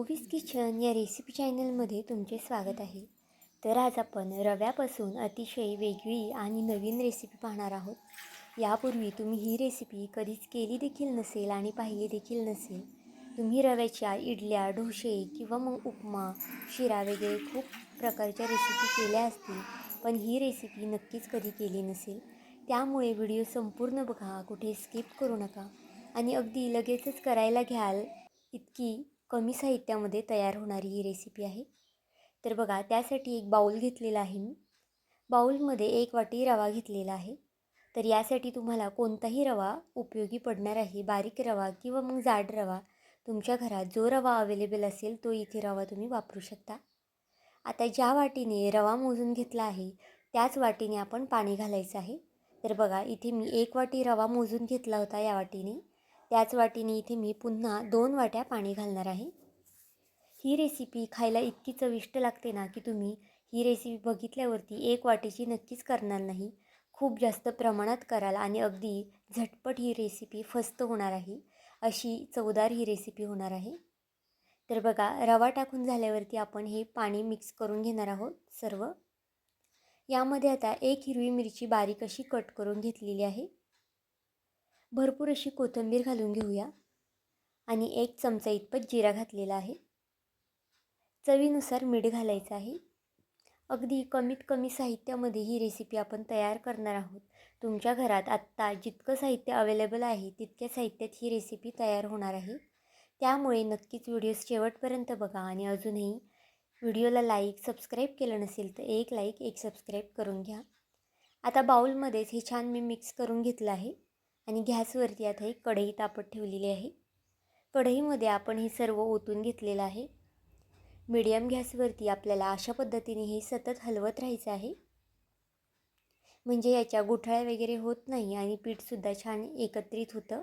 ओवीस kitchen या recipe चॅनलमध्ये तुमचे स्वागत आहे. तर आज आपण रव्यापासून अतिशय वेगळी आणि नवीन रेसिपी पाहणार आहोत. यापूर्वी तुम्ही ही रेसिपी कधीच केली देखील नसेल आणि पाहिली देखील नसेल तुम्ही रव्याच्या इडल्या डोसे किंवा मग उपमा शिरा वगैरे खूप प्रकारच्या रेसिपी केल्या असतील पण ही रेसिपी नक्कीच कधी केली नसेल. त्यामुळे व्हिडिओ संपूर्ण बघा कुठे स्किप करू नका आणि अगदी लगेचच करायला घ्याल इतकी कमी साहित्यामध्ये तयार होणारी ही रेसिपी आहे. तर बघा त्यासाठी एक बाऊल घेतलेला आहे मी. बाऊलमध्ये एक वाटी रवा घेतलेला आहे. तर यासाठी तुम्हाला कोणताही रवा उपयोगी पडणार आहे बारीक रवा किंवा मग जाड रवा तुमच्या घरात जो रवा अवेलेबल असेल तो इथे रवा तुम्ही वापरू शकता. आता ज्या वाटीने रवा मोजून घेतला आहे त्याच वाटीने आपण पाणी घालायचं आहे. तर बघा इथे मी एक वाटी रवा मोजून घेतला होता या वाटीने. त्याच वाटीने इथे मी पुन्हा दोन वाट्या पाणी घालणार आहे. ही रेसिपी खायला इतकी चविष्ट लागते ना की तुम्ही ही रेसिपी बघितल्यावरती एक वाटीची नक्कीच करणार नाही. खूप जास्त प्रमाणात कराल आणि अगदी झटपट ही रेसिपी फस्त होणार आहे. अशी चवदार ही रेसिपी होणार आहे. तर बघा रवा टाकून झाल्यावरती आपण हे पाणी मिक्स करून घेणार आहोत सर्व. यामध्ये आता एक हिरवी मिरची बारीक अशी कट करून घेतलेली आहे. भरपूर अशी कोथिंबीर घालून घेऊया. आणि एक चमचा इतपत जिरा घातलेला आहे. चवीनुसार मीठ घालायचं आहे. अगदी कमीत कमी साहित्यामध्ये ही रेसिपी आपण तयार करणार आहोत. तुमच्या घरात आत्ता जितकं साहित्य अवेलेबल आहे तितक्या साहित्यात ही रेसिपी तयार होणार आहे. त्यामुळे नक्कीच व्हिडिओ शेवटपर्यंत बघा आणि अजूनही व्हिडिओला लाईक सबस्क्राईब केलं नसेल तर एक लाईक एक सबस्क्राईब करून घ्या. आता बाऊलमध्येच हे छान मी मिक्स करून घेतलं आहे. आणि गॅसवरती आता एक कढई तापत ठेवलेली आहे. कढईमध्ये आपण हे सर्व ओतून घेतलेलं आहे. मीडियम गॅसवरती आपल्याला अशा पद्धतीने हे सतत हलवत राहायचं आहे. म्हणजे याच्या गुठळ्या वगैरे होत नाही आणि पीठसुद्धा छान एकत्रित होतं.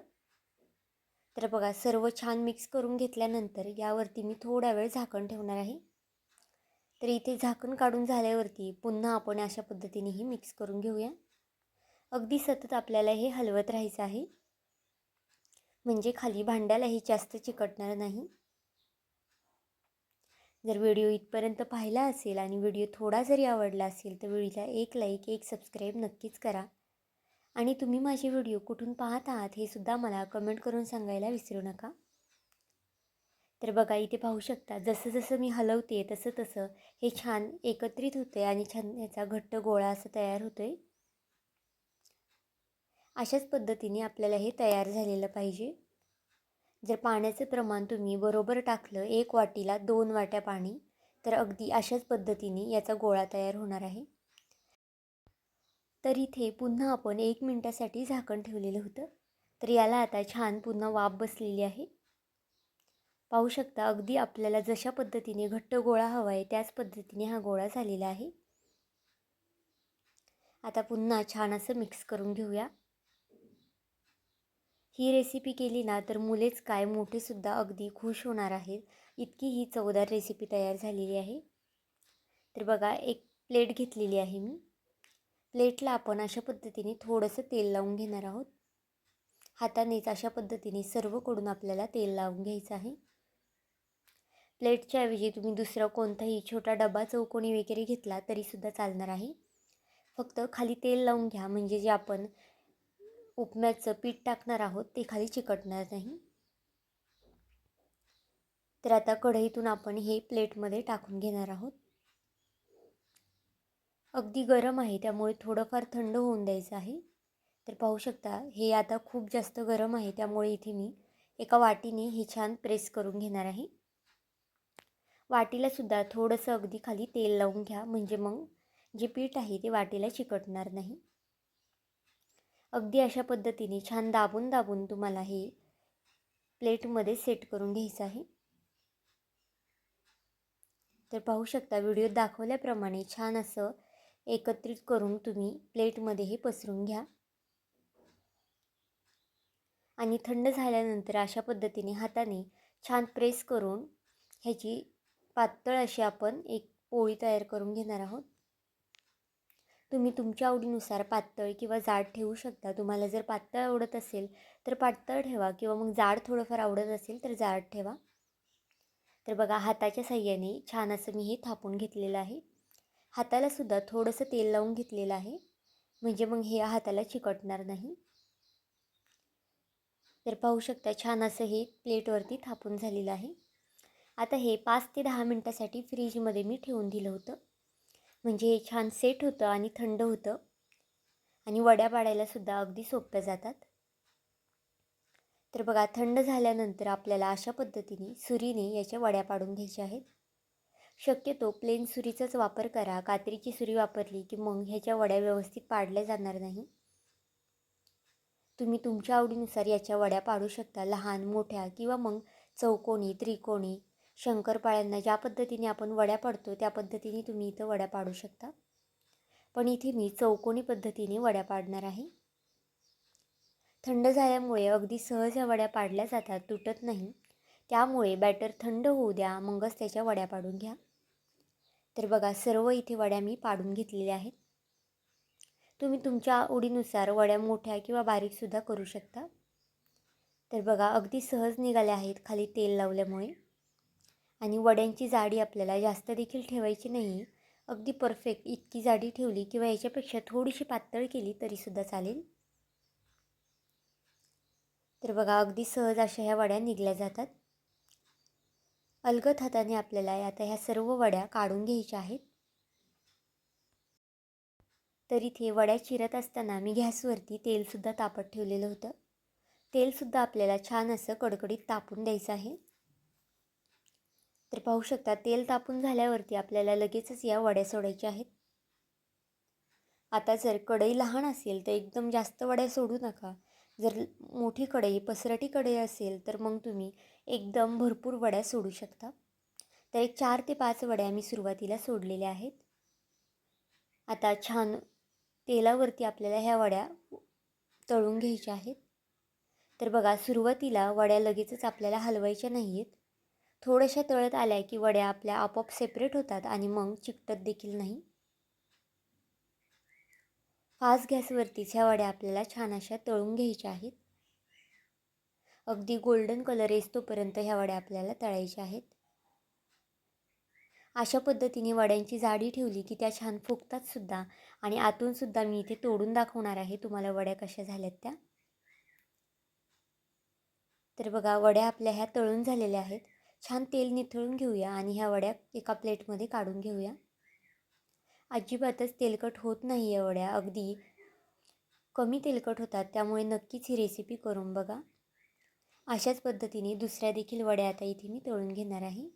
तर बघा सर्व छान मिक्स करून घेतल्यानंतर यावरती मी थोडा वेळ झाकण ठेवणार आहे. तर इथे झाकण काढून झाल्यावरती पुन्हा आपण अशा पद्धतीने मिक्स करून घेऊया. अगदी सतत आपल्याला हे हलवत राहायचं आहे. म्हणजे खाली भांड्यालाही जास्त चिकटणार नाही. जर व्हिडिओ इथपर्यंत पाहिला असेल आणि व्हिडिओ थोडा जरी आवडला असेल तर व्हिडिओला एक लाईक एक सबस्क्राईब नक्कीच करा. आणि तुम्ही माझे व्हिडिओ कुठून पाहत आहात हे सुद्धा मला कमेंट करून सांगायला विसरू नका. तर बघा इथे पाहू शकता जसं जसं मी हलवते तसं तसं हे छान एकत्रित होते आणि छान याचा घट्ट गोळा असं तयार होतो आहे अशाच पद्धतीने आपल्याला हे तयार झालेलं पाहिजे. जर पाण्याचं प्रमाण तुम्ही बरोबर टाकलं एक वाटीला दोन वाट्या पाणी तर अगदी अशाच पद्धतीने याचा गोळा तयार होणार आहे. तर इथे पुन्हा आपण एक मिनटासाठी झाकण ठेवलेलं होतं. तर याला आता छान पुन्हा वाफ बसलेली आहे. पाहू शकता अगदी आपल्याला जशा पद्धतीने घट्ट गोळा हवा आहे त्याच पद्धतीने हा गोळा झालेला आहे. आता पुन्हा छान असं मिक्स करून घेऊया. ही रेसिपी केली ना तर मुलेच काय मोठेसुद्धा अगदी खुश होणार आहेत. इतकी ही चवदार रेसिपी तयार झालेली आहे. तर बघा एक प्लेट घेतलेली आहे मी. प्लेटला आपण अशा पद्धतीने थोडंसं तेल लावून घेणार आहोत. हातानेच अशा पद्धतीने सर्वकडून आपल्याला तेल लावून घ्यायचं आहे. प्लेटच्या ऐवजी तुम्ही दुसरा कोणताही छोटा डबा चौकोनी वगैरे घेतला तरीसुद्धा चालणार आहे. फक्त खाली तेल लावून घ्या म्हणजे जे आपण उपम्याचं पीठ टाकणार आहोत ते खाली चिकटणार नाही. तर आता कढईतून आपण हे प्लेटमध्ये टाकून घेणार आहोत. अगदी गरम आहे त्यामुळे थोडंफार थंड होऊन द्यायचं आहे. तर पाहू शकता हे आता खूप जास्त गरम आहे त्यामुळे इथे मी एका वाटीने हे छान प्रेस करून घेणार आहे. वाटीला सुद्धा थोडंसं अगदी खाली तेल लावून घ्या म्हणजे मग जे पीठ आहे ते वाटीला चिकटणार नाही. अगदी अशा पद्धतीने छान दाबून दाबून तुम्हाला हे प्लेटमध्ये सेट करून घ्यायचं आहे. तर पाहू शकता व्हिडिओत दाखवल्याप्रमाणे छान असं एकत्रित करून तुम्ही प्लेटमध्ये हे पसरून घ्या. आणि थंड झाल्यानंतर अशा पद्धतीने हाताने छान प्रेस करून ह्याची पातळ अशी आपण एक पोळी तयार करून घेणार आहोत. तुम्ही तुमच्या आवडीनुसार पातळ किंवा जाड ठेवू शकता. तुम्हाला जर पातळ आवडत असेल तर पातळ ठेवा किंवा मग जाड थोडंफार आवडत असेल तर जाड ठेवा. तर बघा हाताच्या साह्याने छान असं मी हे थापून घेतलेलं आहे. हाताला सुद्धा थोडंसं तेल लावून घेतलेलं आहे. म्हणजे मग हे हाताला चिकटणार नाही. तर पाहू शकता छान असं हे प्लेटवरती थापून झालेलं आहे. आता हे पाच ते दहा मिनटासाठी फ्रीजमध्ये मी ठेवून दिलं होतं. म्हणजे हे छान सेट होतं आणि थंड होतं. आणि वड्या पाडायलासुद्धा अगदी सोप्या जातात. तर बघा थंड झाल्यानंतर आपल्याला अशा पद्धतीने सुरीने याच्या वड्या पाडून घ्यायच्या आहेत. शक्यतो प्लेन सुरीचाच वापर करा. कात्रीची सुरी वापरली की मग ह्याच्या वड्या व्यवस्थित पाडल्या जाणार नाही. तुम्ही तुमच्या आवडीनुसार याच्या वड्या पाडू शकता लहान मोठ्या किंवा मग चौकोनी त्रिकोणी. शंकरपाळ्यांना ज्या पद्धतीने आपण वड्या पाडतो त्या पद्धतीने तुम्ही इथं वड्या पाडू शकता. पण इथे मी चौकोनी पद्धतीने वड्या पाडणार आहे. थंड झाल्यामुळे अगदी सहज ह्या वड्या पाडल्या जातात तुटत नाही. त्यामुळे बॅटर थंड होऊ द्या मगच त्याच्या वड्या पाडून घ्या. तर बघा सर्व इथे वड्या मी पाडून घेतलेल्या आहेत. तुम्ही तुमच्या आवडीनुसार वड्या मोठ्या किंवा बारीकसुद्धा करू शकता. तर बघा अगदी सहज निघाल्या आहेत खाली तेल लावल्यामुळे. आणि वड्यांची जाडी आपल्याला जास्त देखील ठेवायची नाही. अगदी परफेक्ट इतकी जाडी ठेवली किंवा याच्यापेक्षा थोडीशी पातळ केली तरीसुद्धा चालेल. तर बघा अगदी सहज अशा ह्या वड्या निघल्या जातात. अलगद हाताने आपल्याला आता ह्या सर्व वड्या काढून घ्यायच्या आहेत. तर इथे वड्या चिरत असताना मी गॅसवरती तेलसुद्धा तापत ठेवलेलं होतं. तेलसुद्धा आपल्याला छान असं कडकडीत तापून द्यायचं आहे. तर पाहू शकता तेल तापून झाल्यावरती आपल्याला लगेचच या वड्या सोडायच्या आहेत. आता जर कढई लहान असेल तर एकदम जास्त वड्या सोडू नका. जर मोठी कढई पसरटी कढई असेल तर मग तुम्ही एकदम भरपूर वड्या सोडू शकता. तर एक चार ते पाच वड्या मी सुरुवातीला सोडलेल्या आहेत. आता छान तेलावरती आपल्याला ह्या वड्या तळून घ्यायच्या आहेत. तर बघा सुरुवातीला वड्या लगेचच आपल्याला हलवायच्या नाही आहेत थोड्याशा तळत आल्या की वड्या आपल्या आपोआप सेपरेट होतात आणि मग चिकटत देखील नाही. फास्ट गॅसवरतीच ह्या वड्या आपल्याला छान अशा तळून घ्यायच्या आहेत. अगदी गोल्डन कलर येतोपर्यंत ह्या वड्या आपल्याला तळायच्या आहेत. अशा पद्धतीने वड्यांची जाडी ठेवली की त्या छान फुगतात सुद्धा आणि आतूनसुद्धा मी इथे तोडून दाखवणार आहे तुम्हाला वड्या कशा झाल्यात त्या. तर बघा वड्या आपल्या ह्या तळून झालेल्या आहेत. छान तेल निथळून घेऊया आणि ह्या वड्या एका प्लेटमध्ये काढून घेऊया. अजिबातच तेलकट होत नाही आहे वड्या. अगदी कमी तेलकट होतात. त्यामुळे नक्कीच ही रेसिपी करून बघा. अशाच पद्धतीने दुसऱ्या देखील वड्या आता इथे मी तळून घेणार आहे.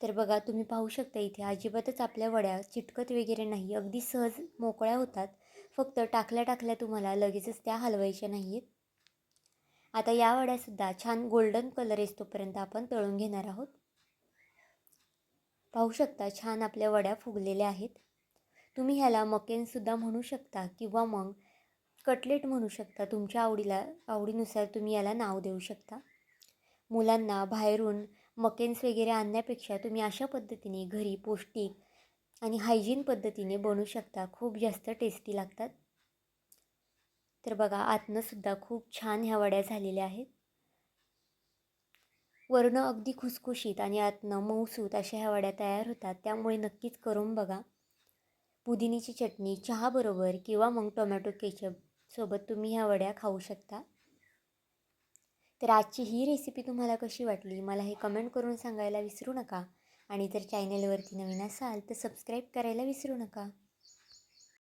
तर बघा तुम्ही पाहू शकता इथे अजिबातच आपल्या वड्या चिटकत वगैरे नाही. अगदी सहज मोकळ्या होतात. फक्त टाकल्या टाकल्या तुम्हाला लगेचच त्या हलवायच्या नाही आहेत आता या वड्यासुद्धा छान गोल्डन कलर येतोपर्यंत आपण तळून घेणार आहोत. पाहू शकता छान आपल्या वड्या फुगलेल्या आहेत. तुम्ही ह्याला मकेनसुद्धा म्हणू शकता किंवा मग कटलेट म्हणू शकता. तुमच्या आवडीला आवडीनुसार तुम्ही याला नाव देऊ शकता. मुलांना बाहेरून मकेन्स वगैरे आणण्यापेक्षा तुम्ही अशा पद्धतीने घरी पौष्टिक आणि हायजीन पद्धतीने बनवू शकता. खूप जास्त टेस्टी लागतात. तर बघा आतनंसुद्धा खूप छान ह्या वड्या झालेल्या आहेत. वर्ण अगदी खुसखुशीत आणि आतनं मऊसूत अशा ह्या वड्या तयार होतात. त्यामुळे नक्कीच करून बघा. पुदिनीची चटणी चहाबरोबर किंवा मग टोमॅटो केचप सोबत तुम्ही ह्या वड्या खाऊ शकता. तर आजची ही रेसिपी तुम्हाला कशी वाटली मला हे कमेंट करून सांगायला विसरू नका. आणि जर चॅनलवरती नवीन असाल तर सबस्क्राईब करायला विसरू नका.